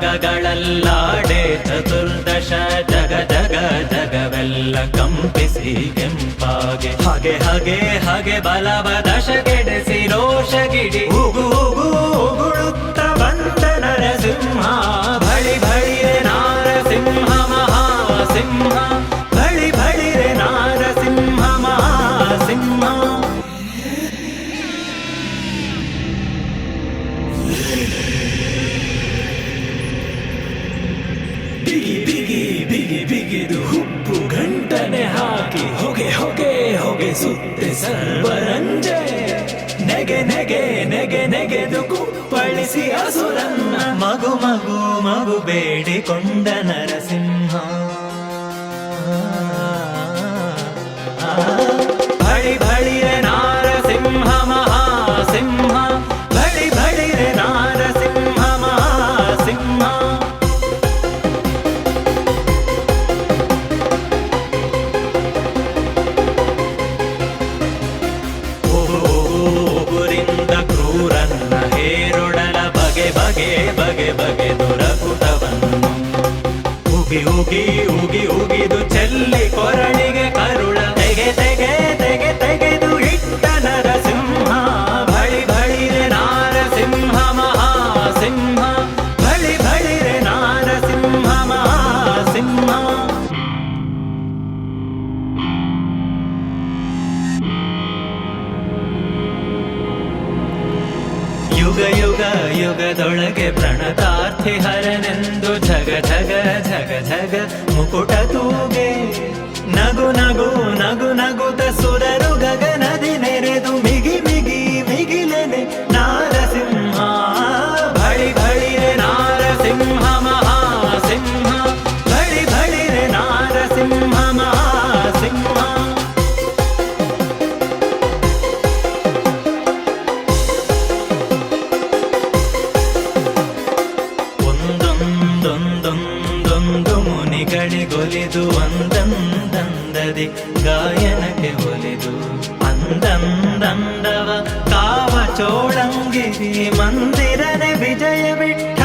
ಜಗಗಳಲ್ಲಾಡೆ ಚತುರ್ದಶ ಜಗ ಜಗ ಜಗವೆಲ್ಲ ಕಂಪಿಸಿ ಕೆಂಪಾಗೆ. ಹಾಗೆ ಹಾಗೆ ಹಾಗೆ ಬಲವ ದಶಗೆಡೆಸಿ ಬಿಗಿದು ಹುಪ್ಪು ಗಂಟನೆ ಹಾಕಿ ಹೊಗೆ ಹೊಗೆ ಹೊಗೆ ಸುತ್ತೆ ಸರ್ವರಂಜೆ. ನೆಗೆ ನೆಗೆ ನೆಗೆ ನೆಗೆದು ಕುಪ್ಪಳಿಸಿ ಅಸುರನ್ನ. ಮಗು ಮಗು ಮಗು ಬೇಡಿಕೊಂಡ ನರಸಿಂಹ. head. ಯುಗ ಯುಗ ಯುಗದೊಳಗೆ ಪ್ರಣತಾರ್ಥಿ ಹರನೆಂದು ಝಗ ಝಗ ಝಗ ಝಗ ಮುಕುಟ ತೂಗೆ ನಗು ನಗು ಮುನಿಗಳಿಗೊಲಿದು ಒಂದಂದಂದದಿ ಗಾಯನಕ್ಕೆ ಒಲಿದು ಅಂದಂದಂದವ ಕಾವ ಚೋಳಂಗಿರಿ ಮಂದಿರನೆ ವಿಜಯ ವಿಠಲ